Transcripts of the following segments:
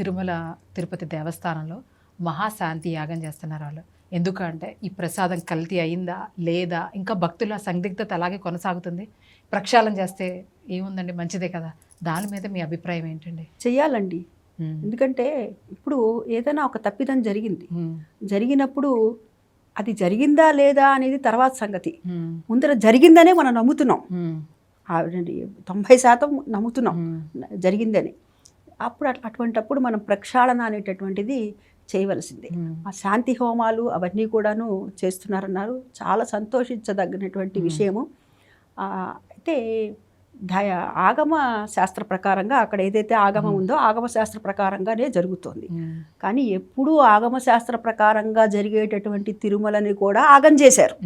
తిరుమల తిరుపతి దేవస్థానంలో మహాశాంతి యాగం చేస్తున్నారు వాళ్ళు. ఎందుకంటే ఈ ప్రసాదం కల్తీ అయిందా లేదా ఇంకా భక్తుల సందిగ్ధత అలాగే కొనసాగుతుంది. ప్రక్షాళన చేస్తే ఏముందండి? మంచిదే కదా. దాని మీద మీ అభిప్రాయం ఏంటండి? చెయ్యాలండి. ఎందుకంటే ఇప్పుడు ఏదైనా ఒక తప్పిదం జరిగింది. జరిగినప్పుడు అది జరిగిందా లేదా అనేది తర్వాత సంగతి. ముందర జరిగిందనే మనం నమ్ముతున్నాం. తొంభై శాతం నమ్ముతున్నాం. జరిగిందని. అప్పుడు అట్- అటువంటప్పుడు మనం ప్రక్షాళన అనేటటువంటిది చేయవలసిందే. ఆ శాంతి హోమాలు అవన్నీ కూడాను చేస్తున్నారన్నారు చాలా సంతోషించదగినటువంటి. విషయము అయితే దయ ఆగమ శాస్త్ర ప్రకారంగా అక్కడ ఏదైతే ఆగమం. ఉందో ఆగమ శాస్త్ర ప్రకారంగానే జరుగుతోంది. కానీ ఎప్పుడూ ఆగమ శాస్త్ర ప్రకారంగా జరిగేటటువంటి తిరుమలని కూడా ఆగం చేశారు.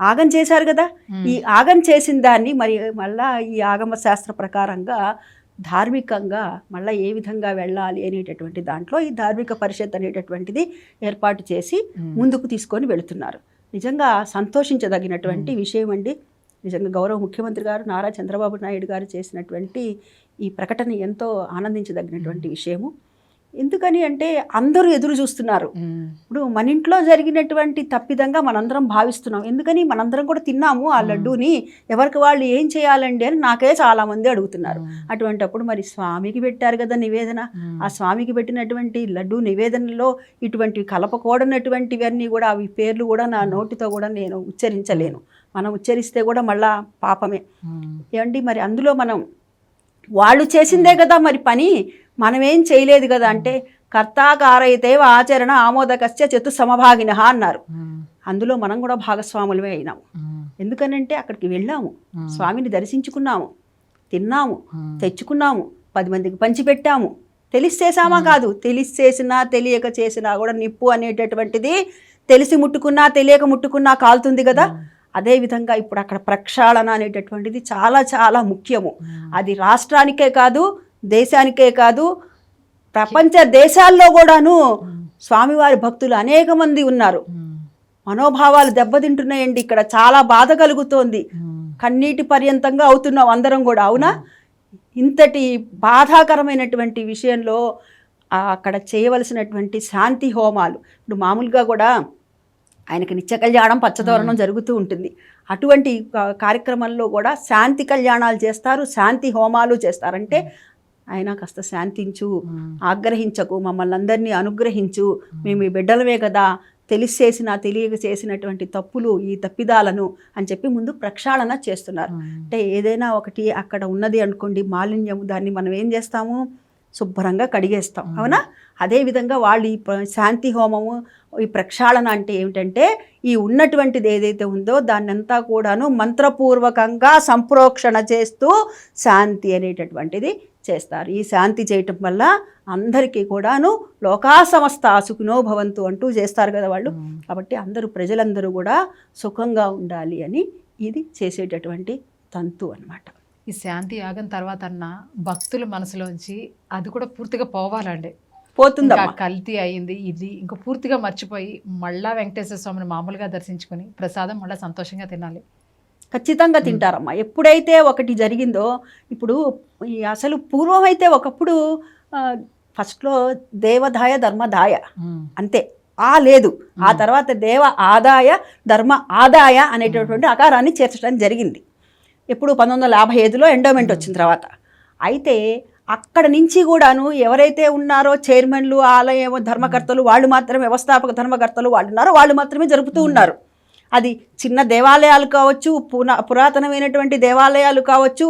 ఆగం చేశారు కదా. ఈ ఆగం చేసిన దాన్ని మరి మళ్ళా ఈ ఆగమ శాస్త్ర ప్రకారంగా ధార్మికంగా మళ్ళీ ఏ విధంగా వెళ్ళాలి అనేటటువంటి దాంట్లో ఈ ధార్మిక పరిషత్ అనేటటువంటిది ఏర్పాటు చేసి. ముందుకు తీసుకొని వెళుతున్నారు. నిజంగా సంతోషించదగినటువంటి విషయం అండి. నిజంగా గౌరవ ముఖ్యమంత్రి గారు నారా చంద్రబాబు నాయుడు గారు చేసినటువంటి ఈ ప్రకటన ఎంతో ఆనందించదగినటువంటి విషయము. ఎందుకని అంటే అందరూ ఎదురు చూస్తున్నారు. ఇప్పుడు మన ఇంట్లో జరిగినటువంటి తప్పిదంగా మనందరం భావిస్తున్నాం ఎందుకని మనందరం కూడా తిన్నాము ఆ. లడ్డూని ఎవరికి వాళ్ళు ఏం చేయాలండి అని నాకే చాలా మంది అడుగుతున్నారు ఉమ్. అటువంటప్పుడు మరి స్వామికి పెట్టారు కదా నివేదన. ఆ స్వామికి పెట్టినటువంటి లడ్డు నివేదనలో ఇటువంటివి కలపకూడనటువంటివన్నీ కూడా అవి పేర్లు కూడా నా నోటితో కూడా నేను ఉచ్చరించలేను మనం ఉచ్చరిస్తే కూడా మళ్ళా పాపమే. ఏమండి మరి అందులో మనం వాళ్ళు చేసిందే కదా మరి పని మనమేం చేయలేదు కదా అంటే కర్తాకారైతే ఆచరణ ఆమోదకస్య చతు సమభాగిన అన్నారు. అందులో మనం కూడా భాగస్వాములమే అయినాము. ఎందుకనంటే అక్కడికి వెళ్ళాము. స్వామిని దర్శించుకున్నాము. తిన్నాము. తెచ్చుకున్నాము. పది మందికి పంచిపెట్టాము తెలిసి చేసామా కాదు. తెలిసి చేసినా తెలియక చేసినా కూడా నిప్పు అనేటటువంటిది తెలిసి ముట్టుకున్నా తెలియక ముట్టుకున్నా కాలుతుంది కదా. అదేవిధంగా ఇప్పుడు అక్కడ ప్రక్షాళన అనేటటువంటిది చాలా చాలా ముఖ్యము. అది రాష్ట్రానికే కాదు దేశానికే కాదు ప్రపంచ దేశాల్లో కూడాను స్వామివారి భక్తులు అనేక మంది ఉన్నారు. మనోభావాలు దెబ్బతింటున్నాయండి. ఇక్కడ చాలా బాధ కలుగుతోంది. కన్నీటి పర్యంతంగా అవుతున్నాం అందరం కూడా అవునా? ఇంతటి బాధాకరమైనటువంటి విషయంలో అక్కడ చేయవలసినటువంటి శాంతి హోమాలు. ఇప్పుడు మామూలుగా కూడా ఆయనకి నిత్య కళ్యాణం పచ్చతోరణం జరుగుతూ ఉంటుంది. అటువంటి కార్యక్రమంలో కూడా శాంతి కళ్యాణాలు చేస్తారు శాంతి హోమాలు చేస్తారంటే ఆయన కాస్త శాంతించు. ఆగ్రహించకు మమ్మల్ని అందరినీ అనుగ్రహించు. మేము. ఈ బిడ్డలమే కదా. తెలిసి చేసిన తెలియక చేసినటువంటి తప్పులు ఈ తప్పిదాలను అని చెప్పి ముందు ప్రక్షాళన చేస్తున్నారు. అంటే ఏదైనా ఒకటి అక్కడ ఉన్నది అనుకోండి మాలిన్యం దాన్ని మనం ఏం చేస్తాము? శుభ్రంగా కడిగేస్తాం. అవునా. అదేవిధంగా వాళ్ళు ఈ శాంతి హోమము ఈ ప్రక్షాళన అంటే ఏమిటంటే ఈ ఉన్నటువంటిది ఏదైతే ఉందో దాన్నంతా కూడాను మంత్రపూర్వకంగా సంప్రోక్షణ చేస్తూ శాంతి అనేటటువంటిది చేస్తారు. ఈ శాంతి చేయటం వల్ల అందరికీ కూడాను లోకా సమస్త సుఖినో భవంతు అంటూ చేస్తారు కదా వాళ్ళు. కాబట్టి అందరూ ప్రజలందరూ కూడా సుఖంగా ఉండాలి అని ఇది చేసేటటువంటి తంతు అన్నమాట. ఈ శాంతి యాగం తర్వాత అన్న భక్తుల మనసులోంచి అది కూడా పూర్తిగా పోవాలండి. పోతుందమ్మా. కల్తీ అయింది ఇది ఇంకా పూర్తిగా మర్చిపోయి మళ్ళా వెంకటేశ్వర స్వామిని మామూలుగా దర్శించుకొని ప్రసాదం మళ్ళీ సంతోషంగా తినాలి. ఖచ్చితంగా తింటారమ్మా. ఎప్పుడైతే ఒకటి జరిగిందో ఇప్పుడు ఈ అసలు పూర్వం అయితే ఒకప్పుడు ఫస్ట్లో దేవదాయ ధర్మదాయ. అంతే. ఆ లేదు. ఆ తర్వాత దేవ ఆదాయ ధర్మ ఆదాయ అనేటటువంటి ఆకారాన్ని చేర్చడం జరిగింది. ఎప్పుడు పంతొమ్మిది వందల యాభై ఐదులో ఎండోమెంట్ వచ్చిన తర్వాత. అయితే అక్కడ నుంచి కూడాను ఎవరైతే ఉన్నారో చైర్మన్లు ఆలయ ధర్మకర్తలు వాళ్ళు మాత్రమే వ్యవస్థాపక ధర్మకర్తలు వాళ్ళు ఉన్నారో వాళ్ళు మాత్రమే జరుపుతూ ఉన్నారు. అది చిన్న దేవాలయాలు కావచ్చు పునా పురాతనమైనటువంటి దేవాలయాలు కావచ్చు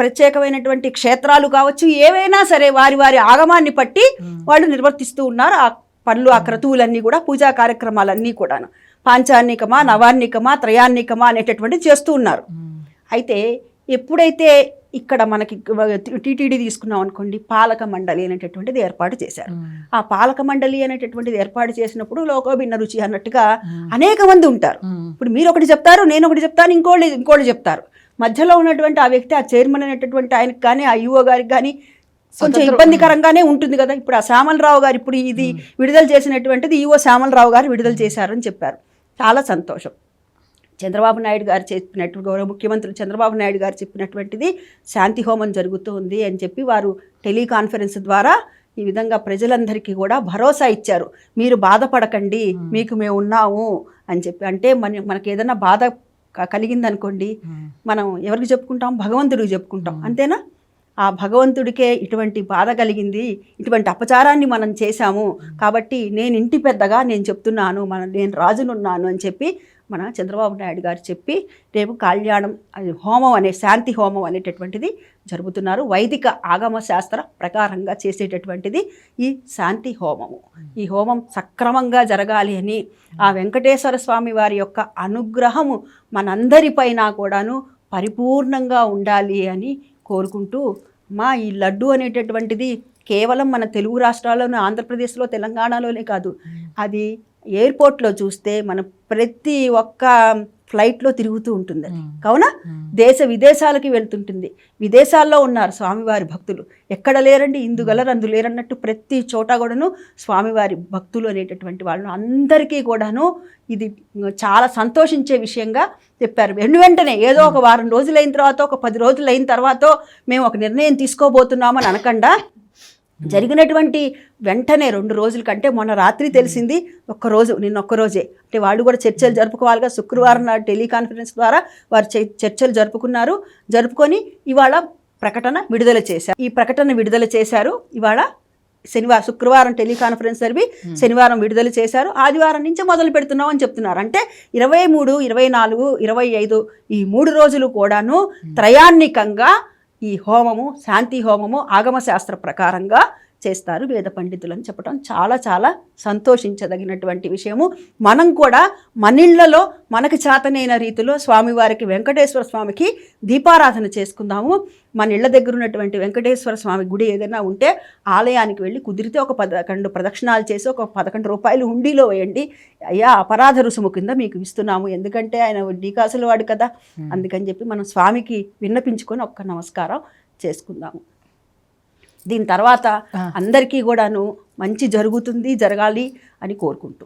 ప్రత్యేకమైనటువంటి క్షేత్రాలు కావచ్చు ఏవైనా సరే వారి వారి ఆగమాన్ని పట్టి వాళ్ళు నిర్వర్తిస్తూ ఉన్నారు. ఆ పనులు ఆ క్రతువులన్నీ కూడా పూజా కార్యక్రమాలన్నీ కూడాను. పాంచాన్నికమా నవాన్నికమా త్రయాన్నికమా అనేటటువంటిది చేస్తూ ఉన్నారు. అయితే ఎప్పుడైతే ఇక్కడ మనకి టీటీడీ తీసుకున్నాం అనుకోండి పాలక మండలి అనేటటువంటిది ఏర్పాటు చేశారు. ఆ పాలక మండలి అనేటటువంటిది ఏర్పాటు చేసినప్పుడు లోకోభిన్న రుచి అన్నట్టుగా. అనేక మంది ఉంటారు. ఇప్పుడు మీరు ఒకటి చెప్తారు నేను ఒకటి చెప్తాను ఇంకోళ్ళు ఇంకోళ్ళు చెప్తారు మధ్యలో ఉన్నటువంటి ఆ వ్యక్తి ఆ చైర్మన్ అనేటటువంటి ఆయనకి కానీ ఆ యుఓ గారికి కానీ కొంచెం. ఇబ్బందికరంగానే ఉంటుంది కదా ఇప్పుడు ఆ శ్యామలరావు గారు ఇప్పుడు ఇది విడుదల చేసినటువంటిది ఈఓ శ్యామలరావు గారు విడుదల చేశారని చెప్పారు చాలా సంతోషం. చంద్రబాబు నాయుడు గారు చెప్పినట్టు గౌరవ ముఖ్యమంత్రి చంద్రబాబు నాయుడు గారు చెప్పినటువంటిది శాంతి హోమం జరుగుతుంది అని చెప్పి వారు టెలికాన్ఫరెన్స్ ద్వారా ఈ విధంగా ప్రజలందరికీ కూడా భరోసా ఇచ్చారు. మీరు బాధపడకండి మీకు మేము ఉన్నాము అని చెప్పి. అంటే మన మనకి ఏదైనా బాధ కలిగిందనుకోండి మనం ఎవరికి చెప్పుకుంటాం? భగవంతుడికి చెప్పుకుంటాం. అంతేనా? ఆ భగవంతుడికే ఇటువంటి బాధ కలిగింది ఇటువంటి అపచారాన్ని మనం చేశాము. కాబట్టి నేను ఇంటి పెద్దగా నేను చెప్తున్నాను మన నేను రాజునున్నాను అని చెప్పి మన చంద్రబాబు నాయుడు గారు చెప్పి రేపు కళ్యాణం హోమం అనే శాంతి హోమం అనేటటువంటిది జరుపుతున్నారు. వైదిక ఆగమ శాస్త్ర ప్రకారంగా చేసేటటువంటిది ఈ శాంతి హోమము. ఈ హోమం సక్రమంగా జరగాలి అని ఆ వెంకటేశ్వర స్వామి వారి యొక్క అనుగ్రహము మనందరిపైన కూడాను పరిపూర్ణంగా ఉండాలి అని కోరుకుంటూ మా ఈ లడ్డు అనేటటువంటిది కేవలం మన తెలుగు రాష్ట్రాల్లోనే ఆంధ్రప్రదేశ్లో తెలంగాణలోనే కాదు. అది ఎయిర్పోర్ట్లో చూస్తే మన ప్రతి ఒక్క ఫ్లైట్లో తిరుగుతూ ఉంటుంది అది. కావున దేశ విదేశాలకి వెళ్తుంటుంది. విదేశాల్లో ఉన్నారు స్వామివారి భక్తులు. ఎక్కడ లేరండి? ఇందు అందు లేరన్నట్టు ప్రతి చోట కూడాను స్వామివారి భక్తులు అనేటటువంటి వాళ్ళను అందరికీ కూడాను ఇది చాలా సంతోషించే విషయంగా చెప్పారు. వెను వెంటనే ఏదో ఒక వారం రోజులు అయిన తర్వాత ఒక పది రోజులు అయిన తర్వాత మేము ఒక నిర్ణయం తీసుకోబోతున్నామని అనకుండా జరిగినటువంటి వెంటనే రెండు రోజుల కంటే మొన్న రాత్రి తెలిసింది ఒక్క రోజు నిన్న ఒక్క రోజే. అంటే వాళ్ళు కూడా చర్చలు జరుపుకోవాలిగా. శుక్రవారం నాడు టెలికాన్ఫరెన్స్ ద్వారా వారు చర్చలు జరుపుకున్నారు. జరుపుకొని ఇవాళ ప్రకటన విడుదల చేశారు. ఈ ప్రకటన విడుదల చేశారు. ఇవాళ శనివారం శుక్రవారం టెలికాన్ఫరెన్స్ జరిపి శనివారం విడుదల చేశారు. ఆదివారం నుంచి మొదలు పెడుతున్నాం అని చెప్తున్నారు. అంటే ఇరవై మూడు ఇరవై నాలుగు ఇరవై ఐదు ఈ మూడు రోజులు కూడాను త్రయాన్నికంగా ఈ హోమము శాంతి హోమము ఆగమ శాస్త్ర ప్రకారంగా చేస్తారు వేద పండితులు అని చెప్పడం చాలా చాలా సంతోషించదగినటువంటి విషయము. మనం కూడా మన ఇళ్ళలో మనకి చేతనైన రీతిలో స్వామివారికి వెంకటేశ్వర స్వామికి దీపారాధన చేసుకుందాము. మన ఇళ్ళ దగ్గర ఉన్నటువంటి వెంకటేశ్వర స్వామి గుడి ఏదైనా ఉంటే ఆలయానికి వెళ్ళి కుదిరితే ఒక పదకొండు ప్రదక్షిణాలు చేసి ఒక పదకొండు రూపాయలు హుండీలో వేయండి. అయ్యా అపరాధ రుసుము కింద మీకు ఇస్తున్నాము. ఎందుకంటే ఆయన వడ్డీ కాసులు వాడు కదా అందుకని చెప్పి మనం స్వామికి విన్నపించుకొని ఒక్క నమస్కారం చేసుకుందాము. దీని తర్వాత అందరికీ కూడాను మంచి జరుగుతుంది జరగాలి అని కోరుకుంటూ.